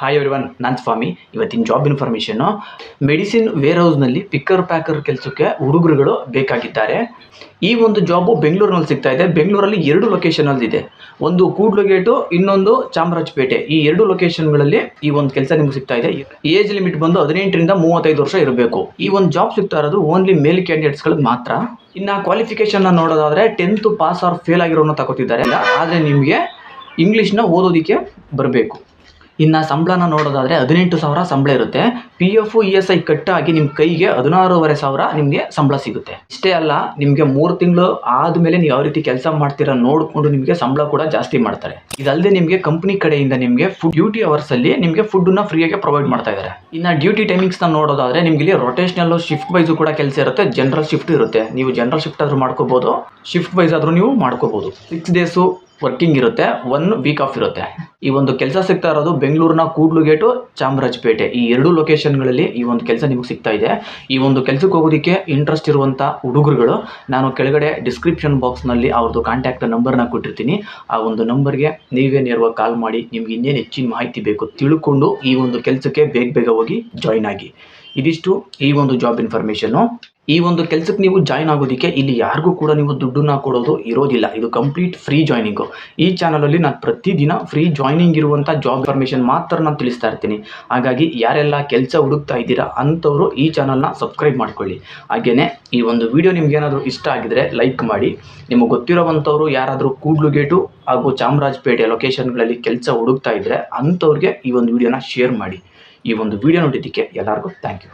Hi everyone ನಾನು ಸ್ವಾಮಿ. ಇವತ್ತಿನ ಜಾಬ್ ಇನ್ಫಾರ್ಮೇಷನು ಮೆಡಿಸಿನ್ ವೇರ್ ಹೌಸ್ನಲ್ಲಿ ಪಿಕ್ಕರ್ ಪ್ಯಾಕರ್ ಕೆಲಸಕ್ಕೆ ಹುಡುಗರುಗಳು ಬೇಕಾಗಿದ್ದಾರೆ. ಈ ಒಂದು ಜಾಬು ಬೆಂಗಳೂರಿನಲ್ಲಿ ಸಿಗ್ತಾ ಇದೆ. ಬೆಂಗಳೂರಲ್ಲಿ ಎರಡು ಲೊಕೇಶನಲ್ಲಿ ಇದೆ. ಒಂದು ಕೂಡ್ಲುಗೇಟು ಇನ್ನೊಂದು ಚಾಮರಾಜಪೇಟೆ. ಈ ಎರಡು ಲೊಕೇಶನ್ಗಳಲ್ಲಿ ಈ ಒಂದು ಕೆಲಸ ನಿಮ್ಗೆ ಸಿಗ್ತಾ ಇದೆ. ಏಜ್ ಲಿಮಿಟ್ ಬಂದು ಹದಿನೆಂಟರಿಂದ ಮೂವತ್ತೈದು ವರ್ಷ ಇರಬೇಕು. ಈ ಒಂದು ಜಾಬ್ ಸಿಗ್ತಾ ಇರೋದು ಓನ್ಲಿ ಮೇಲ್ ಕ್ಯಾಂಡಿಡೇಟ್ಸ್ಗಳಿಗೆ ಮಾತ್ರ. ಇನ್ನು ಕ್ವಾಲಿಫಿಕೇಶನ್ ನೋಡೋದಾದ್ರೆ ಟೆಂತ್ ಪಾಸ್ ಆರ್ ಫೇಲ್ ಆಗಿರೋನ ತಗೋತಿದ್ದಾರೆ. ಆದರೆ ನಿಮಗೆ ಇಂಗ್ಲೀಷ್ನ ಓದೋದಕ್ಕೆ ಬರಬೇಕು. ಇನ್ನು ಸಂಬಳನ ನೋಡೋದಾದರೆ ಹದಿನೆಂಟು ಸಾವಿರ ಸಂಬಳ ಇರುತ್ತೆ. P F E S I ಕಟ್ಟಾಗಿ ನಿಮ್ಮ ಕೈಗೆ ಹದಿನಾರೂವರೆ ಸಾವಿರ ನಿಮಗೆ ಸಂಬಳ ಸಿಗುತ್ತೆ. ಇಷ್ಟೇ ಅಲ್ಲ, ನಿಮಗೆ ಮೂರು ತಿಂಗಳು ಆದಮೇಲೆ ನೀವು ಯಾವ ರೀತಿ ಕೆಲಸ ಮಾಡ್ತೀರಾ ನೋಡಿಕೊಂಡು ನಿಮಗೆ ಸಂಬಳ ಕೂಡ ಜಾಸ್ತಿ ಮಾಡ್ತಾರೆ. ಇದಲ್ಲದೆ ನಿಮಗೆ ಕಂಪ್ನಿ ಕಡೆಯಿಂದ ನಿಮಗೆ ಫುಡ್ ಡ್ಯೂಟಿ ಅವರ್ಸಲ್ಲಿ ನಿಮಗೆ ಫುಡ್ಡನ್ನ ಫ್ರೀಯಾಗಿ ಪ್ರೊವೈಡ್ ಮಾಡ್ತಾ ಇದ್ದಾರೆ ಇನ್ನು ಡ್ಯೂಟಿ ಟೈಮಿಂಗ್ಸ್ನ ನೋಡೋದಾದರೆ ನಿಮಗೆ ಇಲ್ಲಿ ರೊಟೇಷನಲ್ಲು ಶಿಫ್ಟ್ ವೈಸ್ ಕೂಡ ಕೆಲಸ ಇರುತ್ತೆ. ಜನರಲ್ ಶಿಫ್ಟ್ ಇರುತ್ತೆ. ನೀವು ಜನರಲ್ ಶಿಫ್ಟ್ ಆದರೂ ಮಾಡ್ಕೋಬೋದು ಶಿಫ್ಟ್ ವೈಸ್ ಆದರೂ ನೀವು ಮಾಡ್ಕೋಬೋದು. ಸಿಕ್ಸ್ ಡೇಸು ವರ್ಕಿಂಗ್ ಇರುತ್ತೆ ಒನ್ ವೀಕ್ ಆಫ್ ಇರುತ್ತೆ. ಈ ಒಂದು ಕೆಲಸ ಸಿಗ್ತಾ ಇರೋದು ಬೆಂಗಳೂರಿನ ಕೂಡ್ಲು ಗೇಟು ಚಾಮರಾಜಪೇಟೆ. ಈ ಎರಡು ಲೊಕೇಶನ್ಗಳಲ್ಲಿ ಈ ಒಂದು ಕೆಲಸ ನಿಮಗೆ ಸಿಗ್ತಾ ಇದೆ. ಈ ಒಂದು ಕೆಲಸಕ್ಕೆ ಹೋಗೋದಕ್ಕೆ ಇಂಟ್ರೆಸ್ಟ್ ಇರುವಂಥ ಹುಡುಗರುಗಳು, ನಾನು ಕೆಳಗಡೆ ಡಿಸ್ಕ್ರಿಪ್ಷನ್ ಬಾಕ್ಸ್ನಲ್ಲಿ ಅವ್ರದ್ದು ಕಾಂಟ್ಯಾಕ್ಟ್ ನಂಬರ್ನ ಕೊಟ್ಟಿರ್ತೀನಿ. ಆ ಒಂದು ನಂಬರ್ಗೆ ನೀವೇ ನೇರವಾಗಿ ಕಾಲ್ ಮಾಡಿ, ನಿಮ್ಗೆ ಇನ್ನೇನು ಹೆಚ್ಚಿನ ಮಾಹಿತಿ ಬೇಕು ತಿಳ್ಕೊಂಡು ಈ ಒಂದು ಕೆಲಸಕ್ಕೆ ಬೇಗ ಬೇಗ ಹೋಗಿ ಜಾಯ್ನ್ ಆಗಿ. ಇದಿಷ್ಟು ಈ ಒಂದು ಜಾಬ್ ಇನ್ಫಾರ್ಮೇಷನ್ನು ಈ ಒಂದು ಕೆಲಸಕ್ಕೆ ನೀವು ಜಾಯ್ನ್ ಆಗೋದಕ್ಕೆ ಇಲ್ಲಿ ಯಾರಿಗೂ ಕೂಡ ನೀವು ದುಡ್ಡನ್ನ ಕೊಡೋದು ಇರೋದಿಲ್ಲ. ಇದು ಕಂಪ್ಲೀಟ್ ಫ್ರೀ ಜಾಯ್ನಿಂಗು ಈ ಚಾನಲಲ್ಲಿ ನಾನು ಪ್ರತಿದಿನ ಫ್ರೀ ಜಾಯ್ನಿಂಗ್ ಇರುವಂಥ ಜಾಬ್ ಇನ್ಫಾರ್ಮೇಷನ್ ಮಾತ್ರ ನಾನು ತಿಳಿಸ್ತಾ ಇರ್ತೀನಿ. ಹಾಗಾಗಿ ಯಾರೆಲ್ಲ ಕೆಲಸ ಹುಡುಕ್ತಾ ಇದ್ದೀರಾ ಅಂಥವರು ಈ ಚಾನಲ್ನ ಸಬ್ಸ್ಕ್ರೈಬ್ ಮಾಡ್ಕೊಳ್ಳಿ. ಹಾಗೆಯೇ ಈ ಒಂದು ವಿಡಿಯೋ ನಿಮ್ಗೇನಾದರೂ ಇಷ್ಟ ಆಗಿದರೆ ಲೈಕ್ ಮಾಡಿ. ನಿಮಗೆ ಗೊತ್ತಿರೋವಂಥವ್ರು ಯಾರಾದರೂ ಕೂಡ್ಲುಗೇಟು ಹಾಗೂ ಚಾಮರಾಜಪೇಟೆ ಲೊಕೇಶನ್ಗಳಲ್ಲಿ ಕೆಲಸ ಹುಡುಕ್ತಾ ಇದ್ದರೆ ಅಂಥವ್ರಿಗೆ ಈ ಒಂದು ವಿಡಿಯೋನ ಶೇರ್ ಮಾಡಿ. ಈ ಒಂದು ವಿಡಿಯೋ ನೋಡಿದ್ದಕ್ಕೆ ಎಲ್ಲರಿಗೂ ಥ್ಯಾಂಕ್ ಯು